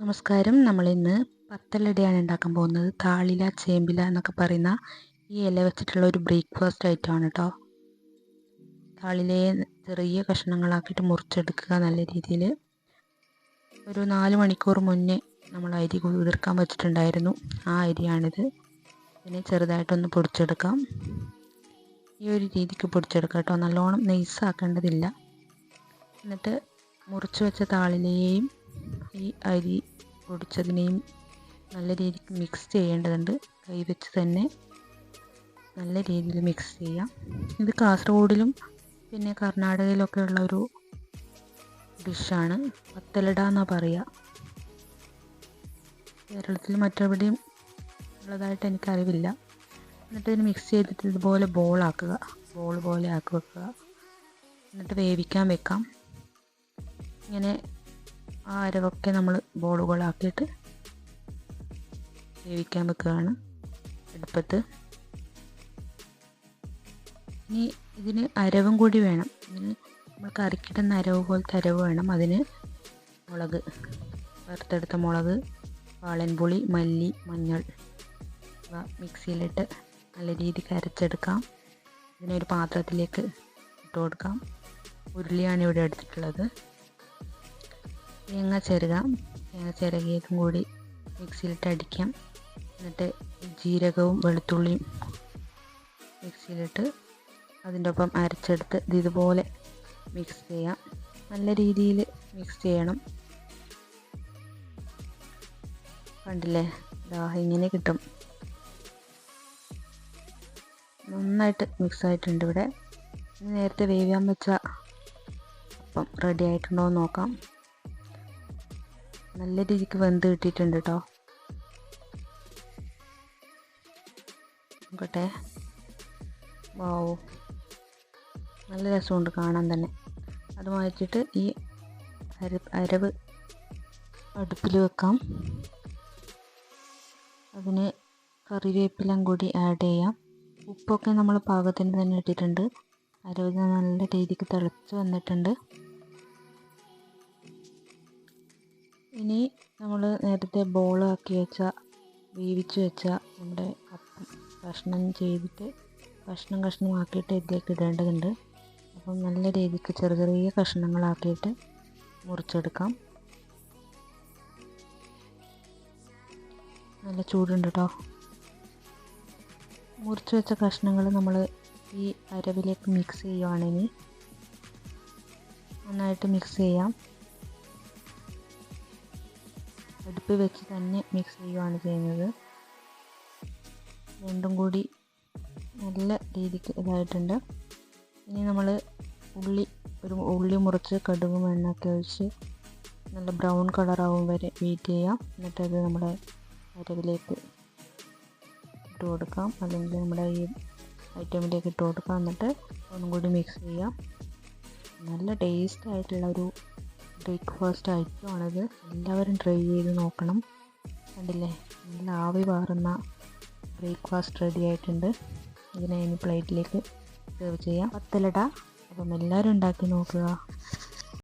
നമസ്കാരം. നമ്മളിന്ന് പത്തലടയാണ് ഉണ്ടാക്കാൻ പോകുന്നത്. താളില ചേമ്പില എന്നൊക്കെ പറയുന്ന ഈ ഇല വെച്ചിട്ടുള്ള ഒരു ബ്രേക്ക്ഫാസ്റ്റ് ഐറ്റം ആണ് കേട്ടോ താളിലയെ ചെറിയ കഷ്ണങ്ങളാക്കിയിട്ട് മുറിച്ചെടുക്കുക നല്ല രീതിയിൽ ഒരു നാല് മണിക്കൂർ മുന്നേ നമ്മൾ അരി കുതിർക്കാൻ വെച്ചിട്ടുണ്ടായിരുന്നു. ആ അരിയാണിത്. പിന്നെ ചെറുതായിട്ടൊന്ന് പൊടിച്ചെടുക്കാം. ഈ ഒരു രീതിക്ക് പൊടിച്ചെടുക്കാം കേട്ടോ നല്ലോണം നെയ്സാക്കേണ്ടതില്ല എന്നിട്ട് മുറിച്ച് വെച്ച താളിലയെയും ഈ അരി പൊടിച്ചതിനെയും നല്ല രീതിക്ക് മിക്സ് ചെയ്യേണ്ടതുണ്ട്. കൈ വെച്ച് തന്നെ നല്ല രീതിയിൽ മിക്സ് ചെയ്യാം. ഇത് കാസർഗോഡിലും പിന്നെ കർണാടകയിലൊക്കെ ഉള്ള ഒരു ഡിഷാണ് പത്തലട എന്നാണ് പറയുക കേരളത്തിൽ മറ്റെവിടെയും ഉള്ളതായിട്ട് എനിക്കറിവില്ല. എന്നിട്ട് ഇതിന് മിക്സ് ചെയ്തിട്ട് ഇതുപോലെ ബോളാക്കുക ബോൾ പോലെ ആക്കി വെക്കുക. എന്നിട്ട് വേവിക്കാൻ വെക്കാം. ഇങ്ങനെ ആ അരവൊക്കെ നമ്മൾ ബോളുകളാക്കിയിട്ട് വേവിക്കാൻ വെക്കുകയാണ്. അടുപ്പത്ത്. ഇനി ഇതിന് അരവും കൂടി വേണം. ഇതിന് നമ്മൾ കറിക്കിടുന്ന അരവ് പോലത്തെ അരവ് വേണം. അതിന് മുളക് വറുത്തെടുത്ത മുളക് വാളൻപുളി മല്ലി മഞ്ഞൾ ഇവ മിക്സിയിലിട്ട് നല്ല രീതിക്ക് അരച്ചെടുക്കാം. ഇതിനൊരു പാത്രത്തിലേക്ക് ഇട്ട് കൊടുക്കാം. ഉരുളിയാണ് ഇവിടെ എടുത്തിട്ടുള്ളത്. തേങ്ങ ചിരകാം തേങ്ങ ചിരകിയതും കൂടി മിക്സിയിലിട്ട് അടിക്കാം എന്നിട്ട് ജീരകവും വെളുത്തുള്ളിയും മിക്സിയിലിട്ട് അതിന്റെ ഒപ്പം അരച്ചെടുത്ത് ഇത് ഇതുപോലെ മിക്സ് ചെയ്യാം. നല്ല രീതിയിൽ മിക്സ് ചെയ്യണം. കണ്ടില്ലേ? ഇതാ ഇങ്ങനെ കിട്ടും. നന്നായിട്ട് മിക്സ് ആയിട്ടുണ്ട് ഇവിടെ. നേരത്തെ വേവിയാൻ വെച്ച അപ്പം റെഡി ആയിട്ടുണ്ടോ എന്ന് നോക്കാം. നല്ല രീതിക്ക് വെന്ത് കിട്ടിയിട്ടുണ്ട് കേട്ടോ നോക്കട്ടെ. വാവോ. നല്ല രസമുണ്ട് കാണാൻ തന്നെ. അത് മാറ്റിയിട്ട് ഈ അര അരവ് അടുപ്പിൽ വെക്കാം. അതിന് കറിവേപ്പിലും കൂടി ആഡ് ചെയ്യാം. ഉപ്പൊക്കെ നമ്മൾ പാകത്തിന് തന്നെ ഇട്ടിട്ടുണ്ട്. അരവ് നല്ല രീതിക്ക് തിളച്ച് വന്നിട്ടുണ്ട്. ഇനി നമ്മൾ നേരത്തെ ബോൾ ആക്കി വെച്ച വേവിച്ച് വെച്ച നമ്മുടെ കഷ്ണം ചെയ്തിട്ട് കഷ്ണം കഷ്ണമാക്കിയിട്ട് ഇതിലേക്ക് ഇടേണ്ടതുണ്ട്. അപ്പം നല്ല രീതിക്ക് ചെറിയ ചെറിയ കഷ്ണങ്ങളാക്കിയിട്ട് മുറിച്ചെടുക്കാം. നല്ല ചൂടുണ്ട് കേട്ടോ മുറിച്ച് വെച്ച കഷ്ണങ്ങൾ നമ്മൾ ഈ അരവിലേക്ക് മിക്സ് ചെയ്യുവാണെങ്കിൽ നന്നായിട്ട് മിക്സ് ചെയ്യാം. അടുപ്പ് വെച്ച് തന്നെ മിക്സ് ചെയ്യുകയാണ് ചെയ്യുന്നത്. രണ്ടും കൂടി നല്ല രീതിക്ക് ഇതായിട്ടുണ്ട്. ഇനി നമ്മൾ ഉള്ളി ഒരു ഉള്ളി മുറിച്ച് കടുകും എണ്ണയൊക്കെ ഒഴിച്ച് നല്ല ബ്രൗൺ കളറാവും വരെ വെയിറ്റ് ചെയ്യാം. എന്നിട്ടത് നമ്മുടെ അരവിലേക്ക് ഇട്ട് കൊടുക്കാം. അല്ലെങ്കിൽ നമ്മുടെ ഈ ഐറ്റമിലേക്ക് ഇട്ട് കൊടുക്കാം. എന്നിട്ട് ഒന്നും കൂടി മിക്സ് ചെയ്യാം. നല്ല ടേസ്റ്റ് ആയിട്ടുള്ള ഒരു ബ്രേക്ക്ഫാസ്റ്റ് ഐറ്റമാണിത് എല്ലാവരും ട്രൈ ചെയ്ത് നോക്കണം. കണ്ടില്ലേ? നല്ല ആവി പാറുന്ന ബ്രേക്ക്ഫാസ്റ്റ് റെഡി ആയിട്ടുണ്ട്. ഇതിനെ ഇനി പ്ലേറ്റിലേക്ക് സെർവ് ചെയ്യാം. പത്തലട അപ്പം എല്ലാവരും ഉണ്ടാക്കി നോക്കുക.